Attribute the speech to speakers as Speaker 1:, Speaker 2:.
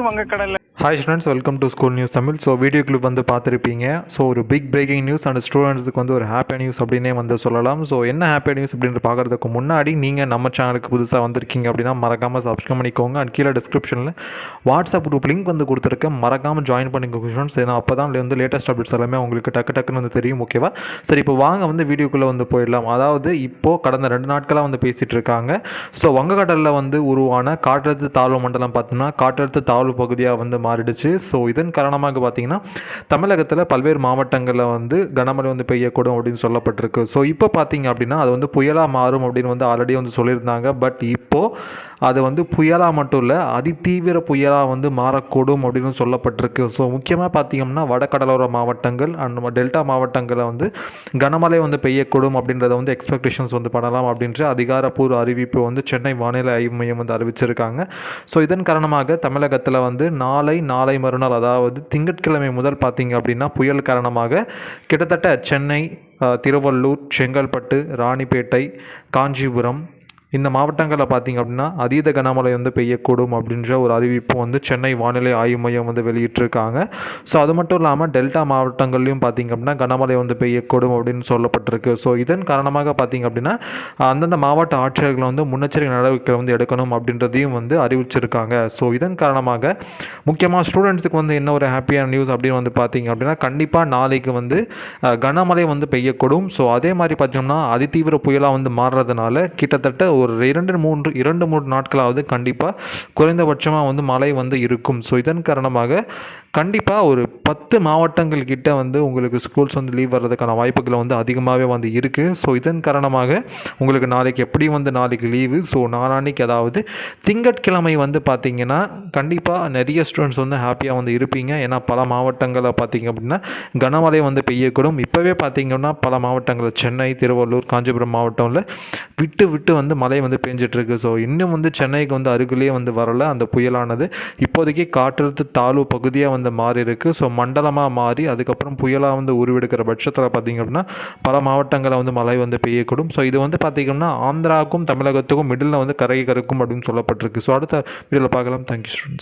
Speaker 1: வங்கக்கடல்ல
Speaker 2: hi students welcome to school news Tamil so video clip வந்து பார்த்துருப்பீங்க. So ஒரு big breaking news and ஸ்டூடெண்ட்ஸுக்கு வந்து ஒரு ஹாப்பி நியூஸ் அப்படின்னே வந்து சொல்லலாம். ஸோ என்ன ஹாப்பி நியூஸ் அப்படின்னு பார்க்குறதுக்கு முன்னாடி நீங்கள் நம்ம சேனலுக்கு புதுசாக வந்திருக்கீங்க அப்படின்னா மறக்காமல் சப்ஸ்கிரைப் பண்ணிக்கோங்க. அண்ட் கீழே டிஸ்கிரிப்ஷனில் வாட்ஸ்அப் குரூப் லிங்க் வந்து கொடுத்துருக்கேன் மறக்காமல் ஜாயின் பண்ணிக்கோங்க ஸ்டூடெண்ட்ஸ் ஏன்னா அப்போ தான் வந்து லேட்டஸ்ட் அப்டேட்ஸ் எல்லாமே உங்களுக்கு டக்கு டக்குன்னு வந்து தெரியும் ஓகேவா சரி இப்போ வாங்க வந்து வீடியோக்குள்ளே வந்து போயிடலாம். அதாவது இப்போது கடந்த ரெண்டு நாட்களாக வந்து பேசிகிட்டு இருக்காங்க. ஸோ வங்கக்கடலில் வந்து உருவான காற்றழுத்த தாழ்வு மண்டலம் பார்த்தோம்னா காற்றழுத்த தாழ்வு பகுதியாக வந்து மாறிடுச்சு. ஸோ இதன் காரணமாக பார்த்தீங்கன்னா தமிழகத்தில் பல்வேறு மாவட்டங்களில் வந்து கனமழை வந்து பெய்யக்கூடும் அப்படின்னு சொல்லப்பட்டிருக்கு. ஸோ இப்போ பார்த்தீங்க அப்படின்னா அது வந்து புயலாக மாறும் அப்படின்னு வந்து ஆல்ரெடி வந்து சொல்லியிருந்தாங்க. பட் இப்போது அது வந்து புயலாக மட்டும் இல்லை அதிதீவிர புயலாக வந்து மாறக்கூடும் அப்படின்னு சொல்லப்பட்டிருக்கு. ஸோ முக்கியமாக பார்த்தீங்கன்னா வடகடலோர மாவட்டங்கள் அண்ட் டெல்டா மாவட்டங்களில் வந்து கனமழை வந்து பெய்யக்கூடும் அப்படின்றத வந்து எக்ஸ்பெக்டேஷன்ஸ் வந்து பண்ணலாம் அப்படின்ற அதிகாரப்பூர்வ அறிவிப்பு வந்து சென்னை வானிலை ஆய்வு மையம் வந்து அறிவிச்சிருக்காங்க. ஸோ இதன் காரணமாக தமிழகத்தில் வந்து நாளை நாளை மறுநாள் அதாவது திங்கட்கிழமை முதல் பார்த்திங்க அப்படின்னா புயல் காரணமாக கிட்டத்தட்ட சென்னை திருவள்ளூர் செங்கல்பட்டு ராணிப்பேட்டை காஞ்சிபுரம் இந்த மாவட்டங்களில் பார்த்தீங்க அப்படின்னா அதீத கனமழை வந்து பெய்யக்கூடும் அப்படின்ற ஒரு அறிவிப்பு வந்து சென்னை வானிலை ஆய்வு மையம் வந்து வெளியிட்டிருக்காங்க. ஸோ அது மட்டும் இல்லாமல் டெல்டா மாவட்டங்கள்லையும் பார்த்தீங்க அப்படின்னா கனமழை வந்து பெய்யக்கூடும் அப்படின்னு சொல்லப்பட்டிருக்கு. ஸோ இதன் காரணமாக பார்த்தீங்க அப்படின்னா அந்தந்த மாவட்ட ஆட்சியர்கள் வந்து முன்னெச்சரிக்கை நடவடிக்கை வந்து எடுக்கணும் அப்படின்றதையும் வந்து அறிவிச்சிருக்காங்க. ஸோ இதன் காரணமாக முக்கியமாக ஸ்டூடெண்ட்ஸுக்கு வந்து என்ன ஒரு ஹாப்பியான நியூஸ் அப்படின்னு வந்து பார்த்தீங்க அப்படின்னா கண்டிப்பாக நாளைக்கு வந்து கனமழை வந்து பெய்யக்கூடும். ஸோ அதே மாதிரி பார்த்தீங்கன்னா அதிதீவிர புயலாக வந்து மாறுறதுனால கிட்டத்தட்ட ஒரு இரண்டு மூன்று இரண்டு மூன்று நாட்களாவது கண்டிப்பாக குறைந்தபட்சமாக வந்து மழை வந்து இருக்கும். ஸோ இதன் காரணமாக கண்டிப்பாக ஒரு பத்து மாவட்டங்கள் கிட்ட வந்து உங்களுக்கு ஸ்கூல்ஸ் வந்து லீவ் வர்றதுக்கான வாய்ப்புகள் வந்து அதிகமாகவே வந்து இருக்குது ஸோ இதன் காரணமாக உங்களுக்கு நாளைக்கு எப்படி வந்து நாளைக்கு லீவு ஸோ நாளான்னைக்கு அதாவது திங்கட்கிழமை வந்து பார்த்திங்கன்னா கண்டிப்பாக நிறைய ஸ்டூடெண்ட்ஸ் வந்து ஹாப்பியாக வந்து இருப்பீங்க. ஏன்னா பல மாவட்டங்களில் பார்த்தீங்க அப்படின்னா கனமழை வந்து பெய்யக்கூடும். இப்போவே பார்த்தீங்கன்னா பல மாவட்டங்களில் சென்னை திருவள்ளூர் காஞ்சிபுரம் மாவட்டத்தில் விட்டு விட்டு வந்து மழை வந்து பெஞ்சிட்ருக்கு. ஸோ இன்னும் வந்து சென்னைக்கு வந்து அருகிலேயே வந்து வரல. அந்த புயலானது இப்போதைக்கு காற்றழுத்த தாழ்வு பகுதியாக வந்து மாறி இருக்குது ஸோ மண்டலமாக மாறி அதுக்கப்புறம் புயலாக வந்து உருவெடுக்கிற பட்சத்தில் பார்த்தீங்க அப்படின்னா பல மாவட்டங்களில் வந்து மழை வந்து பெய்யக்கூடும். ஸோ இது வந்து பார்த்தீங்கன்னா ஆந்திராவுக்கும் தமிழகத்துக்கும் மிடில் வந்து கரை கறக்கும் அப்படின்னு சொல்லப்பட்டிருக்கு. ஸோ அடுத்த வீடியோவில் பார்க்கலாம். Thank you students